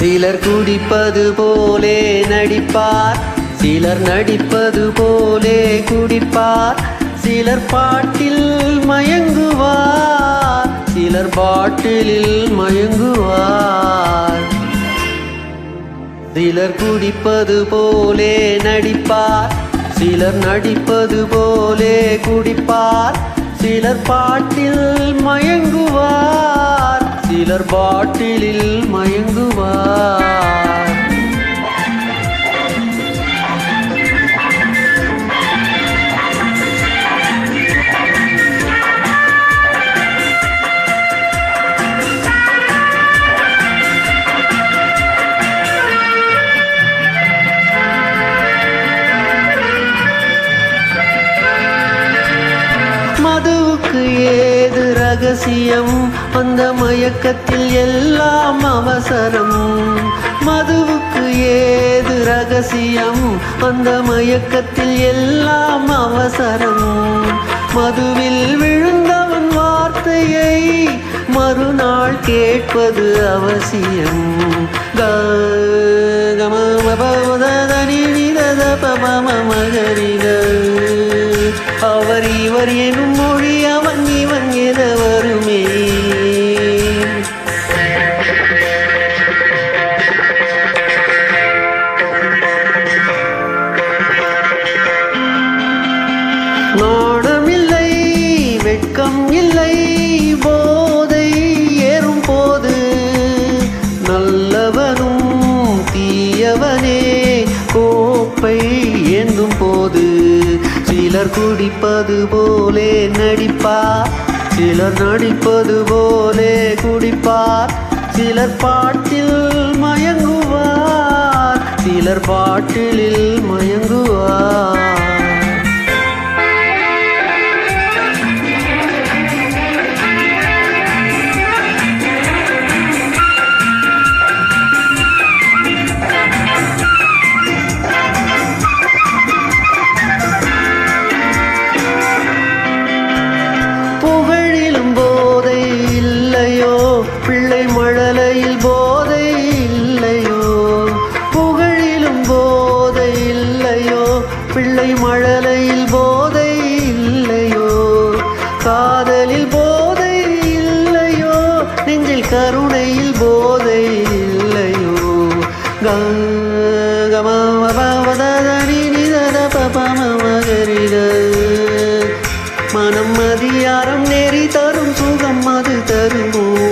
சிலர் குடிப்பது போலே நடிப்பார் சிலர் நடிப்பது போலே குடிப்பார். சிலர் பாட்டில் மயங்குவார் சிலர் பாட்டிலில் மயங்குவார். சிலர் குடிப்பது போலே நடிப்பார் சிலர் நடிப்பது போலே குடிப்பார். சிலர் பாட்டில் மயங்குவார் சிலர் பாட்டிலில் மயங்குவார். மதுவுக்கு ஏ ரகசியம் அந்த மயக்கத்தில் எல்லாம் அவசரம். மதுவுக்கு ஏது ரகசியம்? அந்த மயக்கத்தில் எல்லாம் அவசரம். மதுவில் விழுந்தவன் வார்த்தையை மறுநாள் கேட்பது அவசியம். கம அவர் இவர் எனும் மொழி வெட்கம் இல்லை போதை ஏறும் போது. நல்லவனும் தீயவனே கோப்பை ஏந்தும் போது. சிலர் குடிப்பது போலே நடிப்பார் சிலர் நடிப்பது போலே குடிப்பார். சிலர் பாட்டில் மயங்குவார் சிலர் பாட்டிலில் மயங்குவார் பிள்ளை மழலையில் போதை இல்லையோ? புகழிலும் போதை இல்லையோ? பிள்ளை மழலையில் போதை இல்லையோ? காதலில் போதை இல்லையோ? நெஞ்சில் கருணையில் போதை இல்லையோ? கங்கை அதிகாரம் நெறி தரும் சுகம் அது தருமோ?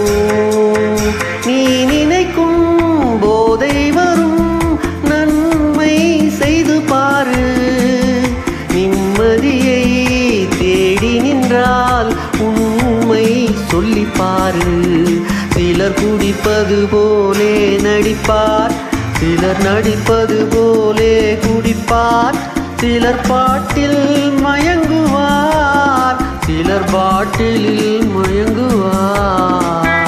நீ நினைக்கும் போதை வரும். நன்மை செய்து பாரு. நிம்மதியை தேடி நின்றால் உண்மை சொல்லி பாரு. சிலர் குடிப்பது போலே நடிப்பார். சிலர் நடிப்பது போலே குடிப்பார். சிலர் பாட்டில் மயங்குவார். சிலர் பாட்டிலில் மயங்குவார்.